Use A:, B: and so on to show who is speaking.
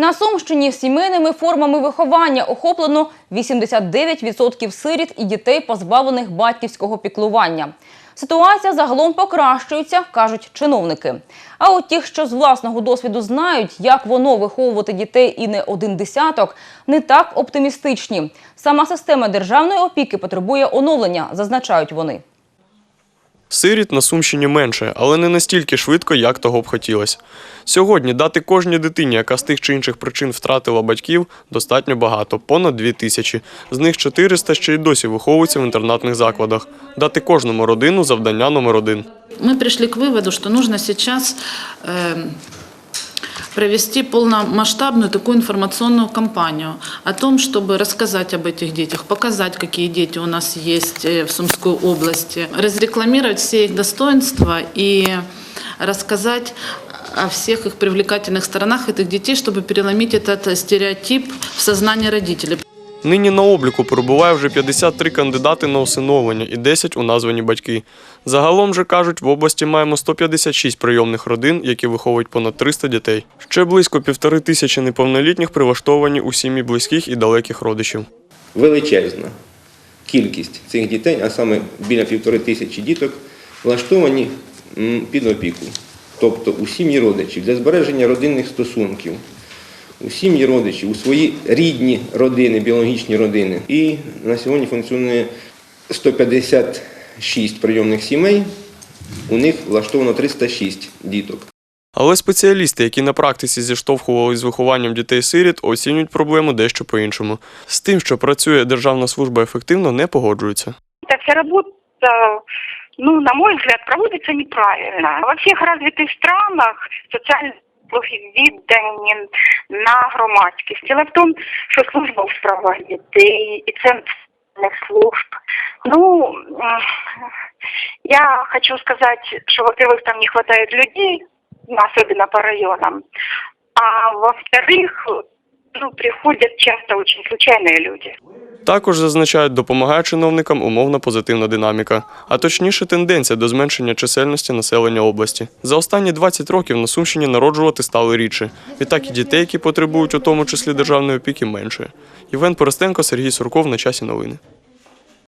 A: На Сумщині сімейними формами виховання охоплено 89% сиріт і дітей, позбавлених батьківського піклування. Ситуація загалом покращується, кажуть чиновники. А от ті, що з власного досвіду знають, як воно виховувати дітей і не один десяток, не так оптимістичні. Сама система державної опіки потребує оновлення, зазначають вони.
B: Сиріт на Сумщині менше, але не настільки швидко, як того б хотілося. Сьогодні дати кожній дитині, яка з тих чи інших причин втратила батьків, достатньо багато понад дві тисячі. З них 400 ще й досі виховуються в інтернатних закладах. Дати кожному родину завдання номер один.
C: Мы пришли к выводу, что нужно сейчас э, провести полномасштабную такую информационную кампанию о том, чтобы рассказать об этих детях, показать, какие дети у нас есть э, в Сумской области, разрекламировать все их достоинства и рассказать о всех их привлекательных сторонах этих детей, чтобы переломить этот стереотип в сознании родителей.
B: Нині на обліку перебуває вже 53 кандидати на усиновлення і 10 у названі батьки. Загалом же кажуть, в області маємо 156 прийомних родин, які виховують понад 300 дітей. Ще близько півтори тисячі неповнолітніх прилаштовані у сім'ї близьких і далеких родичів.
D: величезна кількість цих дітей, а саме біля півтори тисячі діток, влаштовані під опіку, тобто у сім'ї родичів для збереження родинних стосунків, у сім'ї родичів, у свої рідні родини, біологічні родини. І на сьогодні функціонує 156 прийомних сімей, у них влаштовано 306 діток.
B: Але спеціалісти, які на практиці зіштовхувалися з вихованням дітей-сиріт, оцінюють проблему дещо по-іншому. З тим, що працює державна служба ефективно, не погоджуються.
E: эта вся работа, ну, на мой взгляд, проводится неправильно. Во всех развитых странах социальные служби віддані на громадськість. Дело в тому, що служба у справах дітей і центр соціальних служб. Ну, м, я хочу сказать, что, во-первых, там не хватает людей, ну, особенно по районам, а во-вторых, ну, приходят часто очень случайные люди.
B: Також зазначають, допомагає чиновникам умовна позитивна динаміка, а точніше тенденція до зменшення чисельності населення області. За останні 20 років на Сумщині народжувати стали рідше. Відтак і дітей, які потребують у тому числі державної опіки, менше. Євген Поростенко, Сергій Сурков на часі новини.